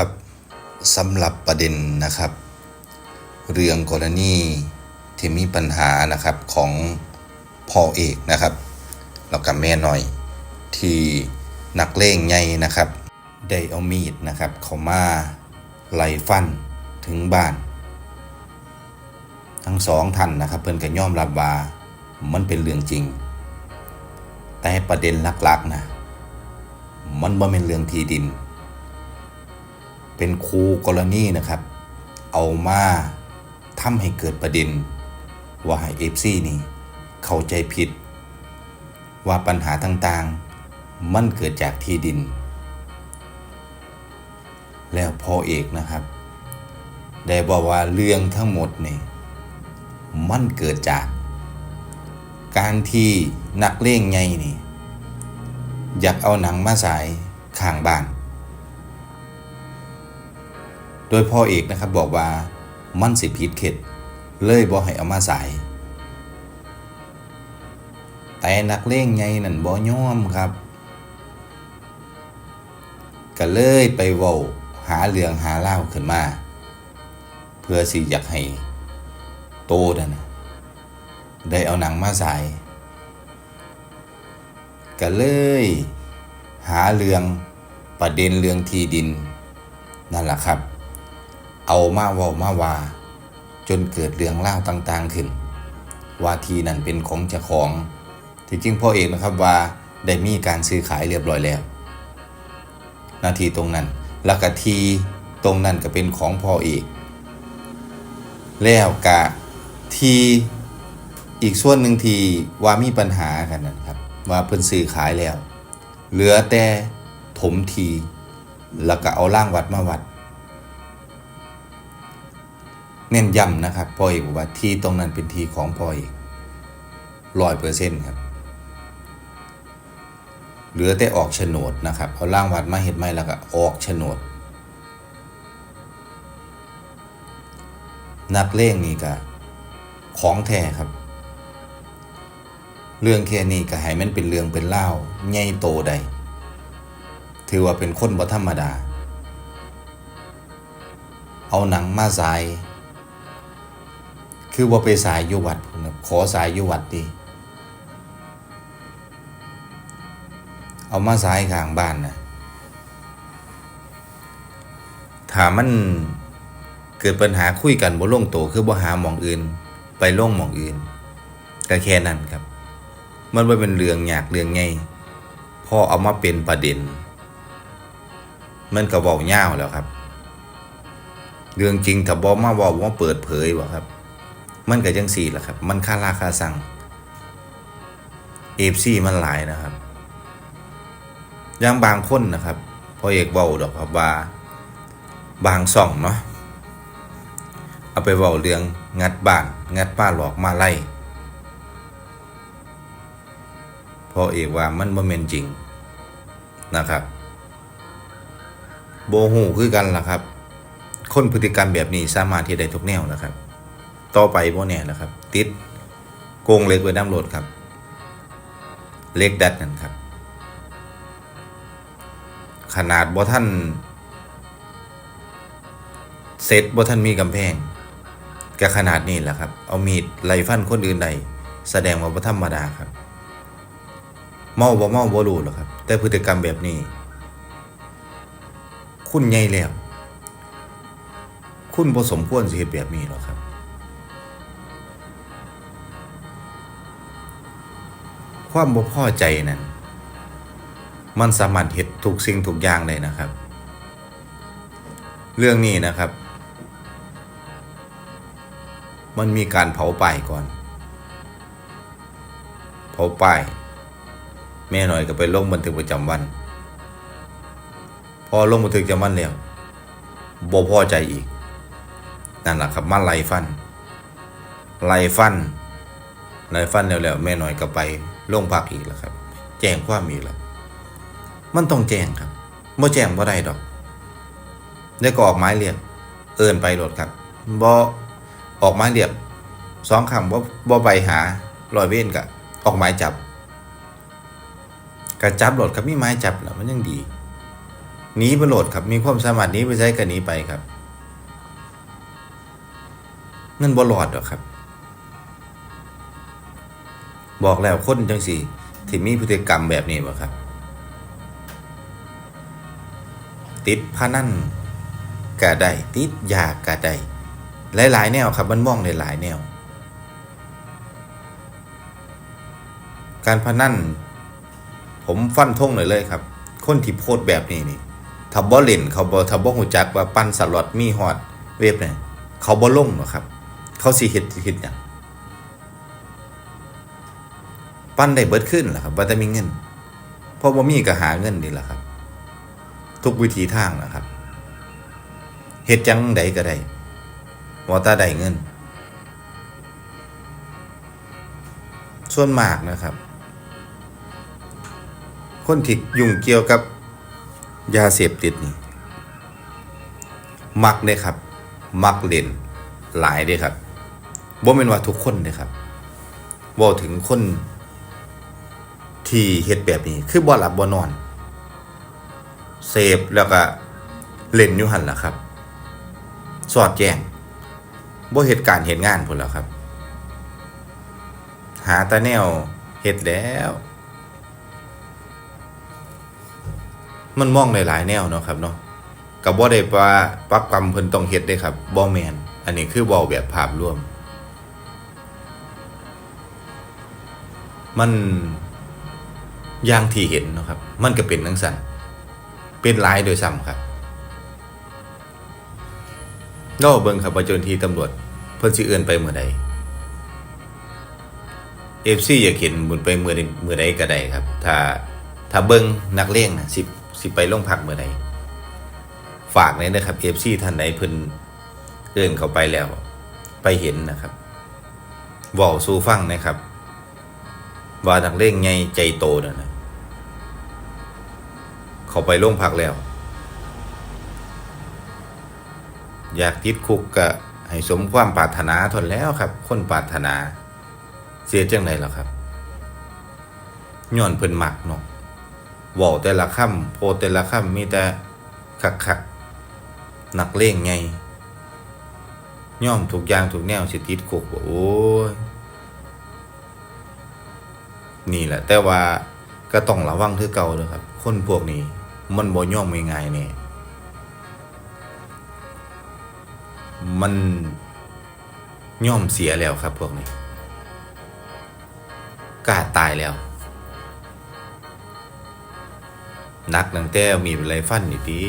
ครับสำหรับประเด็นนะครับ เรื่องกรณีที่มีปัญหานะครับของพ่อเอกนะครับแล้วกับแม่หน่อย ที่นักเลงใหญ่นะครับได้เอามีดนะครับ เขามาไล่ฟันถึงบ้าน ทั้งสองท่านนะครับ เพิ่นก็ยอมรับว่ามันเป็นเรื่องจริง แต่ประเด็นหลักๆนะมันบ่เป็นเรื่องที่ดิน เป็นครูกรณีนะครับ เอามาทำให้เกิดประเด็น ว่าให้เอฟซีนี่ เข้าใจผิด ว่าปัญหาต่างๆ มันเกิดจากที่ดิน แล้วพอเอกนะครับ ได้บอกว่าเรื่องทั้งหมดนี่มันเกิดจากการที่นักเลงไงนี่ อยากเอาหนังมาสายข้างบ้าน ดยพ่อเอกนะครับบอกว่ามันสิผิดเข็ด เลยบ่ให้เอามาสายแต่นักเลงไงนั่นบ่ยอมครับ ก็เลยไปเว้าหาเรื่องหาเล่าขึ้นมา เพื่อสิอยากให้ โตนั่นนะได้เอาหนังมาใสายก็เลย หาเรื่องประเด็นเรื่องที่ดิน นั่นแหละครับ เอามาเว่ามาว่า จนเกิดเรื่องเล่าต่าง ๆ ขึ้น ว่าทีนั้นเป็นของเจ้าของที่จริงพ่อเอกนะครับว่าได้มีการซื้อขายเรียบร้อยแล้ว นาทีตรงนั้นแล้วก็ทีตรงนั้นก็เป็นของพ่อเอกแล้วกะทีอีกส่วนหนึ่งทีว่ามีปัญหากันนะครับ ว่าเพิ่นซื้อขายแล้ว เหลือแต่ถมทีแล้วก็เอาล่างวัดมาวัด เน้นย้ำนะครับพ่อเอกบอกว่าที่ตรงนั้นเป็นทีของพ่อเอกร้อยเปอร์เซ็นต์ครับ เหลือแต่ออกโฉนดนะครับเอาล่างวัดมาเห็ดไม้แล้วก็ออกโฉนด นักเลงนี่ก็ของแท้ครับ เรื่องแค่นี้ก็ให้มันเป็นเรื่องเป็นเล่าใหญ่โตได้ถือว่าเป็นคนบ่ธรรมดา เอาหนังมาใสา คือว่าไปสายยู่วัดพุ่นะขอสายยู่วัดดี เอามาสายข้างบ้านนะถามมันเกิดปัญหาคุยกันบ่ลงตัวคือบ่หาหมองอื่น ไปล่งหมองอื่นก็แค่นั้นครับ มันบ่เป็นเรื่องยากเรื่องไงพอเอามาเป็นประเด็น มันก็เว้ายาวแล้วครับ เรื่องจริงถ้าบ่มาเว้าว่าเปิดเผยบ่ครับ มันก็จังสี่แหละครับ มันค่าราคาสั่งเอฟซีมันหลายนะครับอย่างบางคนนะครับพอเอกเบาดอกครับว่าบางส่องเนาะเอาไปเบาเรื่องงัดบ้าน งัดป้าหลอกมาไล่พอเอกว่ามันบ่แม่นจริงนะครับโบหูคือกันล่ะครับ คนพฤติกรรมแบบนี้สามารถที่ได้ทุกแนวนะครับ ต่อไปพวกเนี่ยนะครับ ติดโกงเล็กไว้น้ำรถครับ เล็กดัดนั่นครับ ขนาดบ่ท่านเซตบ่ท่านมีกำแพงก็ขนาดนี้แหละครับ เอามีดไล่ฟันคนอื่นใดแสดงว่าบ่ธรรมดาครับ เมาบ่เมาบ่รู้หรอกครับ แต่พฤติกรรมแบบนี้ คุณใหญ่แล้ว คุณบ่สมควรสิเฮ็ดแบบนี้หรอกครับ ความบ่พอใจนั้น มันสามารถเฮ็ดทุกสิ่งทุกอย่างเลยนะครับ เรื่องนี้นะครับ มันมีการเผาป้ายก่อน เผาป้าย แม่หน่อยก็ไปลงบันทึกประจำวัน พอลงบันทึกประจำวันแล้วบ่พอใจอีก นั่นแหละครับมาไล่ฟันไล่ฟันไล่ฟันแล้วแล้วแม่หน่อยก็ไป ลงพักอีกแล้วครับ แจ้งความอีกแล้วมันต้องแจ้งครับบ่แจ้งบ่ได้ดอกได้ก็ออกหมายเรียกเอินไปรถครับบ่ออกหมายเรียกสองคำบ่บ่ไปหาร้อยเวรก็ออกหมายจับก็จับรถครับมีหมายจับแล้วมันยังดีหนีไปโหลดครับมีความสามารถหนี้ไปใช้กันนี้ไปครับเงินบ่หลอดหรอกครับ บอกแล้วคนจังสี่ที่มีพฤติกรรมแบบนี้บ่ครับ ติดพนันก็ได้ติดยาก็ได้หลายๆแนวครับมันมองหลายๆแนว การพนันผมฟันทงหน่อยเลยครับ คนที่โพสแบบนี้นี่ถ้าบ่เล่นเขาบ่ถ้าบ่ฮู้จักว่าปั้นสล็อตมีฮอดเว็บเนี่ยเขาบ่ลงหรอครับ เขาสิเฮ็ดเฮ็ดหยัง ปั้นได้เบิดขึ้นล่ะครับว่าแต่มีเงินเพราะบ่ามีก็หาเงินนี่แหละครับ ทุกวิธีทางนะครับเฮ็ดจังใดก็ได้ว่าตาได้เงิน ส่วนมากนะครับ คนที่ยุ่งเกี่ยวกับยาเสพติดนี่มักเด้ครับ มักเล่นหลายเด้ครับบ่แม่นว่าทุกคนเด้ครับว้าถึงคน ที่เฮ็ดแบบนี้ คือบ่หลับบ่นอน เสพแล้วก็เล่นอยู่หั่นล่ะครับ สอดแจ้งบ่เหตุการณ์เหตุงานพุ่นแล้วครับ หาตาแนวเฮ็ดแล้ว มันมองหลายๆแนวเนาะครับเนาะก็บ่ได้ว่าปรับกรรมเพิ่นต้องเฮ็ดเด้ครับบ่แมนอันนี้คือเว้าแบบภาพรวม มัน อย่างที่เห็นนะครับ มันก็เป็นจังซั่นเป็นหลายโดยซ้ำครับก็เบิ่งครับว่าเจ้าหน้าที่ตำรวจเพิ่นสิเอื้อนไปเมื่อใด FC อยากเห็นบุญไปเมื่อใดเมื่อใดก็ได้ครับ ถ้าถ้าเบิ่งนักเลงนะสิสิไปโรงพักเมื่อใดฝากเลยนะครับ FC ท่านใดเพิ่นเอื้อนเข้าไปแล้วไปเห็นนะครับว้าสู่ฟังนะครับ ว่านักเลงใหญ่ใจโตนะ เขาไปโรงพักแล้ว อยากติดคุกก็ให้สมความปรารถนาทนแล้วครับ คนปรารถนา เสียจังไดล่ะครับย้อนเพิ่นมักเนาะว้าแต่ละคำโพแต่ละคำมีแต่คักๆนักเล่งไงย่อมทุกยางทุกแนวสิติดคุกโอ้ยนี่แหละ แต่ว่าก็ต้องระวังคือเก่าเด้อครับ คนพวกนี้ มันบ่ย่อมง่ายๆแน่มันย่อมเสียแล้วครับพวกนี้กล้าตายแล้ว นักตั้งแต่มีอะไรฟันนี่ติ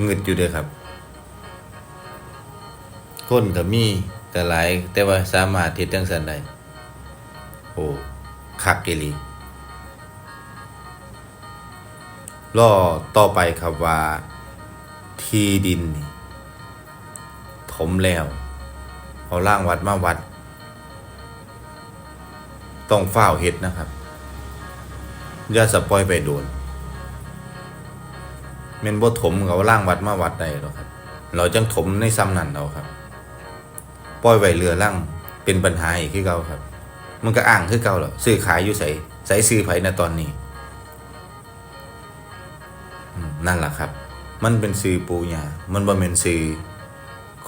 เงึดอยู่เด้อครับ คนก็มีแต่หลายแต่ว่าสามารถเฮ็ดจังซั่นได้โอ้คักเกลี รอต่อไปครับว่าที่ดิน ถมแล้วเอาล่างวัดมาวัด ต้องเฝ้าเฮ็ดนะครับอย่าสปอยไปโดนเมนบ่ถมกับล่างวัดมาวัดได้หรอกครับ เราจังถมในซ้ำนั่นเราครับปล่อยไว้เรือล่างเป็นปัญหาอีกคือเก่าครับ มันก็อ้างคือเก่าหรอซื้อขายอยู่ใส่ใส่ซื้อไผในตอนนี้ นั่นแหละครับ มันเป็นซื้อปูญามันบ่เป็นซื้อ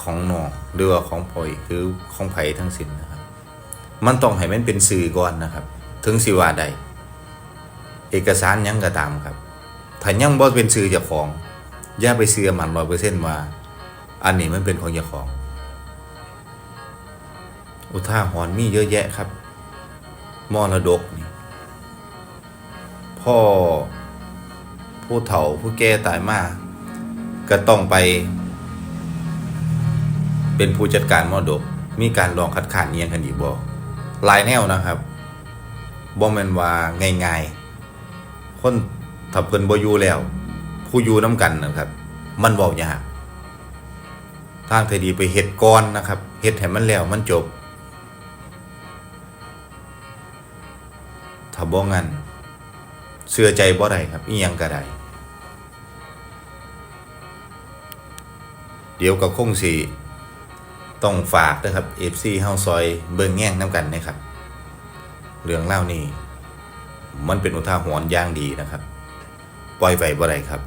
ของนองหรือว่าของพอยคือของไผทั้งสิ้นนะครับ มันต้องให้มันเป็นสื่อก่อนนะครับ ถึงสิว่าใดเอกสารยังก็ตามครับถ้ายังบ่เป็นสื่อเจ้าของอย่าไปเชื่อมัน100%ว่า อันนี้มันเป็นของเจ้าของ อุท่าหรณ์มีเยอะแยะครับมรดกนี่พ่อ ผู้เฒ่าผู้แก่ตายมาก็ต้องไป เป็นผู้จัดการมรดก มีการลองคัดค้านเนียงกันอีกบ่หลายแนวนะครับบ่แม่นว่าง่ายๆคนถ้าเพิ่นบ่อยู่แล้ว ผู้อยู่นํกันนะครับ มันเว้ายากทางที่ดีไปเฮ็ดก่อนนะครับเฮ็ดให้มันแล้วมันจบถ้าบ่งั้นเชื่อใจบ่ได้ครับอีหยังก็ได้ เดี๋ยวกับคงสีต้องฝากนะครับเอฟซีเฮาซอยเบิ่งแง่งน้ำกันนะครับ เรื่องเล่านี่มันเป็นอุทาหรณ์อย่างดีนะครับ ปล่อยไปบ่ได้ครับ